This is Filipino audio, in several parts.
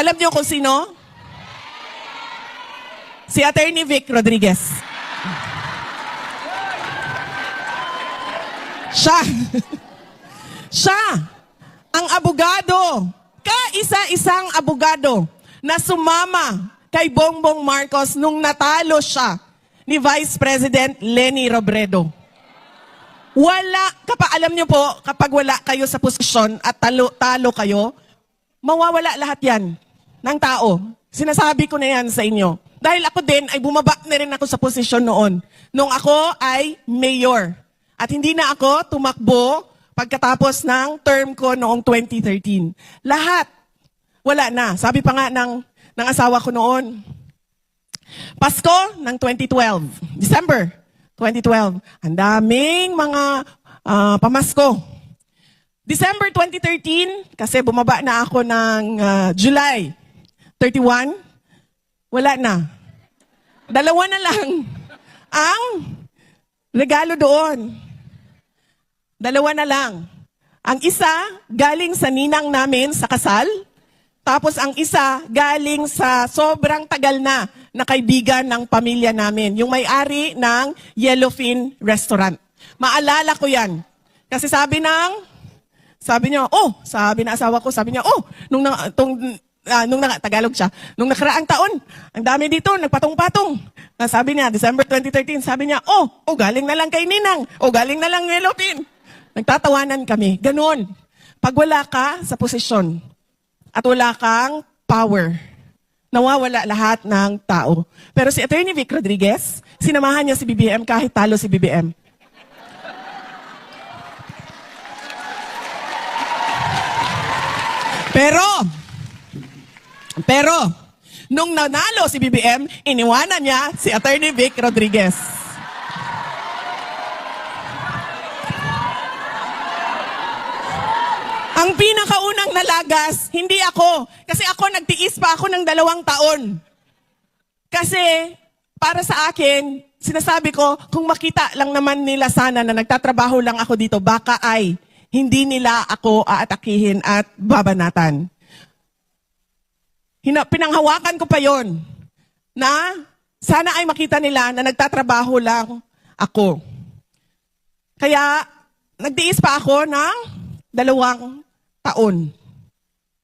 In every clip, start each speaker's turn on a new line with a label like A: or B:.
A: Alam niyo kung sino? Si Attorney Vic Rodriguez. Siya. Siya. Ang abogado. Kaisa-isang abogado na sumama kay Bongbong Marcos nung natalo siya ni Vice President Lenny Robredo. Wala, kapag alam niyo po, kapag wala kayo sa posisyon at talo, talo kayo, mawawala lahat yan ng tao. Sinasabi ko na yan sa inyo. Dahil ako din ay bumaba na rin ako sa posisyon noon. Nung ako ay mayor. At hindi na ako tumakbo pagkatapos ng term ko noong 2013. Lahat, wala na. Sabi pa nga ng, ng asawa ko noon, Pasko ng 2012, December 2012, ang daming mga ah, pamasko. December 2013, kasi bumaba na ako ng ah, July 31, wala na. Dalawa na lang ang regalo doon. Dalawa na lang. Ang isa, galing sa ninang namin sa kasal. Tapos ang isa, galing sa sobrang tagal na na kaibigan ng pamilya namin. Yung may-ari ng Yellowfin Restaurant. Maalala ko yan. Kasi sabi ng, sabi niya, oh, sabi na asawa ko, sabi niya, oh, nung, na, tong, ah, nung na, Tagalog siya, nung nakaraang taon, ang dami dito, nagpatong-patong. Ah, Sabi niya, December 2013, sabi niya, oh, oh, galing na lang kay Ninang, oh, galing na lang Yellowfin. Nagtatawanan kami. Ganon. Pag wala ka sa posisyon at wala kang power, nawawala lahat ng tao. Pero si Attorney Vic Rodriguez, sinamahan niya si BBM kahit talo si BBM. Pero, pero, nung nanalo si BBM, iniwanan niya si Attorney Vic Rodriguez. Ang pinakaunang nalagas, hindi ako. Kasi ako nagtiis pa ako ng dalawang taon. Kasi para sa akin, sinasabi ko, kung makita lang naman nila sana na nagtatrabaho lang ako dito, baka ay hindi nila ako aatakihin at babanatan. Hina, pinanghawakan ko pa yon na sana ay makita nila na nagtatrabaho lang ako. Kaya, nagtiis pa ako ng dalawang taon.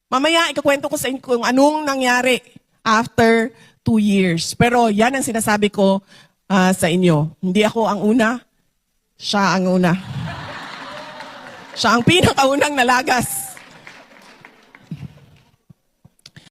A: Mamaya, ikakwento ko sa inyo kung anong nangyari after two years. Pero yan ang sinasabi ko ah, sa inyo. Hindi ako ang una, siya ang una. Siya ang pinakaunang nalagas